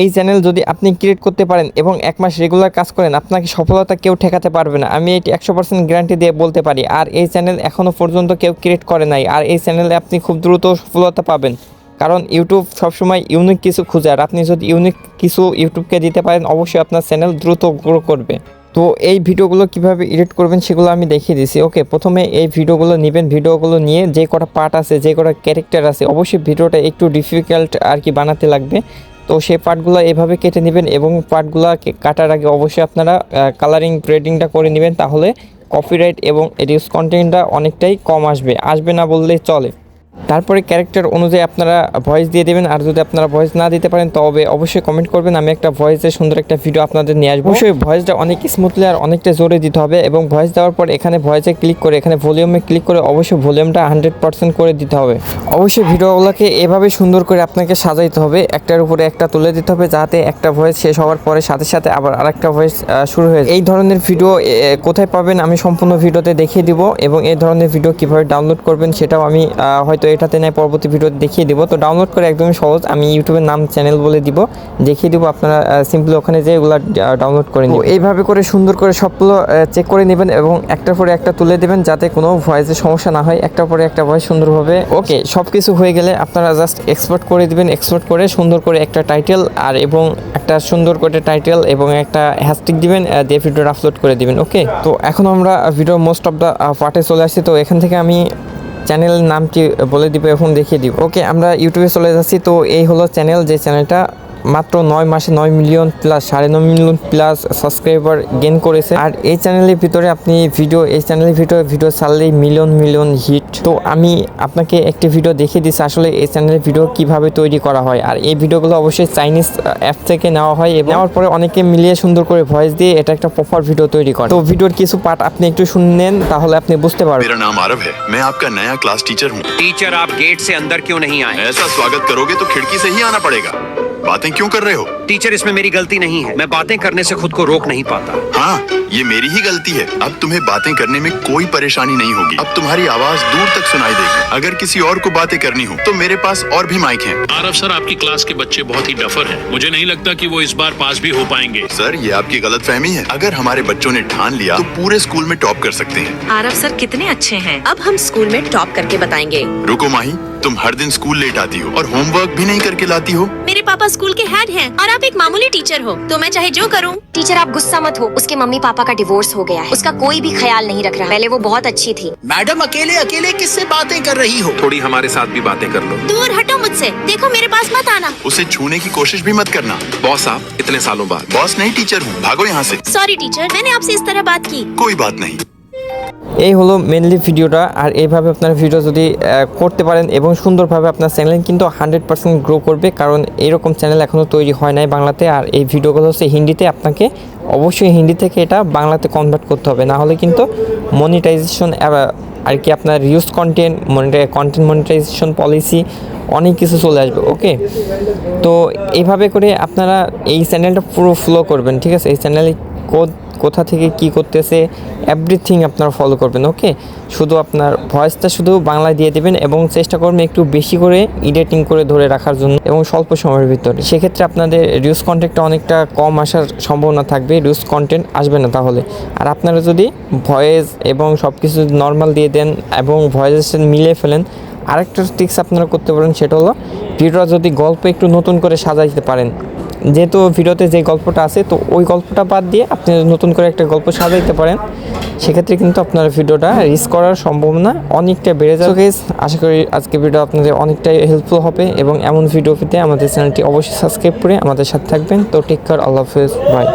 এই চ্যানেল যদি আপনি ক্রিয়েট করতে পারেন এবং এক মাস রেগুলার কাজ করেন, আপনাকে সফলতা কেউ ঠেকাতে পারবে না। আমি এটি একশো পার্সেন্ট গ্যারান্টি দিয়ে বলতে পারি। আর এই চ্যানেল এখনও পর্যন্ত কেউ ক্রিয়েট করে নাই। আর এই চ্যানেলে আপনি খুব দ্রুত সফলতা পাবেন। কারণ ইউটিউব সবসময় ইউনিক কিছু খুঁজে। আর আপনি যদি ইউনিক কিছু ইউটিউবকে দিতে পারেন, অবশ্যই আপনার চ্যানেল দ্রুত গ্রো করবে। তো এই ভিডিওগুলো কীভাবে এডিট করবেন সেগুলো আমি দেখিয়ে দিছি। ওকে, প্রথমে এই ভিডিওগুলো নেবেন। ভিডিওগুলো নিয়ে যে কটা পার্ট আছে, যে কটা ক্যারেক্টার আছে, অবশ্যই ভিডিওটা একটু ডিফিকাল্ট আর কি বানাতে লাগবে। তো সেই পার্টগুলো এভাবে কেটে নেবেন এবং পার্টগুলো কাটার আগে অবশ্যই আপনারা কালারিং গ্রেডিংটা করে নেবেন, তাহলে কপিরাইট এবং রিউজ কন্টেন্টটা অনেকটাই কম আসবে। আসবে না বললেই চলে। তারপরে ক্যারেক্টার অনুযায়ী আপনারা ভয়েস দিয়ে দেবেন আর যদি আপনারা ভয়েস না দিতে পারেন তবে অবশ্যই কমেন্ট করবেন আমি একটা ভয়েসে সুন্দর একটা ভিডিও আপনাদের নিয়ে আসব অবশ্যই ভয়েসটা অনেক স্মুথলি আর অনেকটা জোরে দিতে হবে এবং ভয়েস দেওয়ার পর এখানে ভয়েসে ক্লিক করে এখানে ভলিউমে ক্লিক করে অবশ্যই ভলিউমটা হান্ড্রেড পার্সেন্ট করে দিতে হবে অবশ্যই ভিডিওগুলোকে এভাবে সুন্দর করে আপনাকে সাজাইতে হবে একটার উপরে একটা তুলে দিতে হবে যাতে একটা ভয়েস শেষ হওয়ার পরে সাথে সাথে আবার আরেকটা ভয়েস শুরু হয়ে যায়। এই ধরনের ভিডিও কোথায় পাবেন আমি সম্পূর্ণ ভিডিওতে দেখিয়ে দিব এবং এই ধরনের ভিডিও কীভাবে ডাউনলোড করবেন সেটাও আমি হয়তো এটাতে নেয় পরবর্তী ভিডিও দেখিয়ে দিব। তো ডাউনলোড করে একদমই সহজ আমি ইউটিউবের নাম চ্যানেল বলে দিব। দেখিয়ে দিব আপনারা সিম্পলি ওখানে যে এগুলো ডাউনলোড করে নিন এইভাবে করে সুন্দর করে সবগুলো চেক করে নেবেন এবং একটার পরে একটা তুলে দেবেন যাতে কোনো ভয়েসের সমস্যা না হয়। একটার পরে একটা ভয়েস সুন্দরভাবে ওকে সব কিছু হয়ে গেলে আপনারা জাস্ট এক্সপোর্ট করে দিবেন এক্সপোর্ট করে সুন্দর করে একটা টাইটেল আর এবং একটা সুন্দর করে টাইটেল এবং একটা হ্যাশট্যাগ দিবেন দিয়ে ভিডিওটা আপলোড করে দিবেন ওকে তো এখন আমরা ভিডিও মোস্ট অফ দ্য পার্টে চলে আসছি। তো এখান থেকে আমি চ্যানেলের নামটি বলে দিব, এখন দেখিয়ে দিব। ওকে, আমরা ইউটিউবে চলে যাচ্ছি। তো এই হলো চ্যানেল, যে চ্যানেলটা মাত্র নয় মাসে নয় মিলিয়ন প্লাস সাড়ে নয় মিলিয়ন প্লাস সাবস্ক্রাইবার গেন করেছে আর এই চ্যানেলের ভিতরে আপনি ভিডিও এই চ্যানেলের ভিতরে ভিডিও ছাড়লেই মিলিয়ন মিলিয়ন হিট তো আমি আপনাকে একটি ভিডিও দেখিয়ে দিচ্ছি আসলে এই চ্যানেলের ভিডিও কিভাবে তৈরি করা হয় আর এই ভিডিওগুলো অবশ্যই চাইনিজ অ্যাপ থেকে নেওয়া হয় এবং নেওয়ার পরে অনেকে মিলিয়ে সুন্দর করে ভয়েস দিয়ে এটা একটা প্রপার ভিডিও তৈরি করে তো ভিডিওর কিছু পার্ট আপনি একটু শুনেন তাহলে আপনি বুঝতে পারবেন मेरा नाम आरव है मैं आपका नया क्लास टीचर हूँ टीचर आप गेट से अंदर क्यों नहीं आए ऐसा स्वागत करोगे तो खिड़की से ही आना पड़ेगा बातें क्यों कर रहे हो? टीचर इसमें मेरी गलती नहीं है। मैं बातें करने से खुद को रोक नहीं पाता। हाँ ये मेरी ही गलती है। अब तुम्हें बातें करने में कोई परेशानी नहीं होगी। अब तुम्हारी आवाज़ दूर तक सुनाई देगी। अगर किसी और को बातें करनी हो तो मेरे पास और भी माइक है। आरव सर आपकी क्लास के बच्चे बहुत ही डफर हैं। मुझे नहीं लगता कि वो इस बार पास भी हो पाएँगे। सर ये आपकी गलत फहमी है। अगर हमारे बच्चों ने ठान लिया तो पूरे स्कूल में टॉप कर सकते हैं। आरव सर कितने अच्छे हैं। अब हम स्कूल में टॉप करके बताएँगे। रुको माही। तुम हर दिन स्कूल लेट आती हो और होमवर्क भी नहीं करके लाती हो? मेरे पापा स्कूल के हेड हैं और आप एक मामूली टीचर हो तो मैं चाहे जो करूँ। टीचर आप गुस्सा मत हो। उसके मम्मी पापा का डिवोर्स हो गया है। उसका कोई भी ख्याल नहीं रख रहा। पहले वो बहुत अच्छी थी। मैडम अकेले अकेले किससे बातें कर रही हो? थोड़ी हमारे साथ भी बातें कर लो। दूर हटो मुझसे। देखो मेरे पास मत आना। उसे छूने की कोशिश भी मत करना। बॉस आप इतने सालों बाद। बॉस नहीं टीचर हूँ। भागो यहाँ ऐसी सॉरी टीचर मैंने आपसे इस तरह बात की। कोई बात नहीं। এই হলো মেনলি ভিডিওটা, আর এইভাবে আপনার ভিডিও যদি করতে পারেন এবং সুন্দরভাবে আপনার চ্যানেল কিন্তু হান্ড্রেড পার্সেন্ট গ্রো করবে, কারণ এরকম চ্যানেল এখনও তৈরি হয় নাই বাংলাতে, আর এই ভিডিওগুলো হচ্ছে হিন্দিতে, আপনাকে অবশ্যই হিন্দি থেকে এটা বাংলাতে কনভার্ট করতে হবে। না হলে কিন্তু মনিটাইজেশন আর কি আপনার use content monetise content monetisation policy অনেক কিছু চলে আসবে ওকে তো এইভাবে করে আপনারা এই চ্যানেলটা পুরো ফলো করবেন, ঠিক আছে? এই চ্যানেলে কোথা থেকে কি করতেছে এভরিথিং আপনারা ফলো করবেন ওকে শুধু আপনার ভয়েসটা শুধু বাংলায় দিয়ে দেবেন এবং চেষ্টা করবেন একটু বেশি করে এডিটিং করে ধরে রাখার জন্য এবং স্বল্প সময়ের ভিতরে। সেক্ষেত্রে আপনাদের রিউজ কন্টেন্টটা অনেকটা কম আসার সম্ভাবনা থাকবে রিউজ কন্টেন্ট আসবে না তাহলে। আর আপনারা যদি ভয়েস এবং সব কিছু নর্মাল দিয়ে দেন এবং ভয়েসের সাথে মিলিয়ে ফেলেন, আরেকটা টিক্স আপনারা করতে পারেন, সেটা হলো ভিডিওটা যদি গল্প একটু নতুন করে সাজাইতে পারেন যেহেতু ভিডিওতে যে গল্পটা আছে, তো ওই গল্পটা বাদ দিয়ে আপনি নতুন করে একটা গল্প সাজাইতে পারেন। সেক্ষেত্রে কিন্তু আপনার ভিডিওটা রিস্ক করার সম্ভাবনা অনেকটা বেড়ে যাবে। গেস আশা করি আজকে ভিডিও আপনাদের অনেকটাই হেল্পফুল হবে এবং এমন ভিডিও পেতে আমাদের চ্যানেলটি অবশ্যই সাবস্ক্রাইব করে আমাদের সাথে থাকবেন। তো টেক কেয়ার আল্লাহ হাফেজ বাই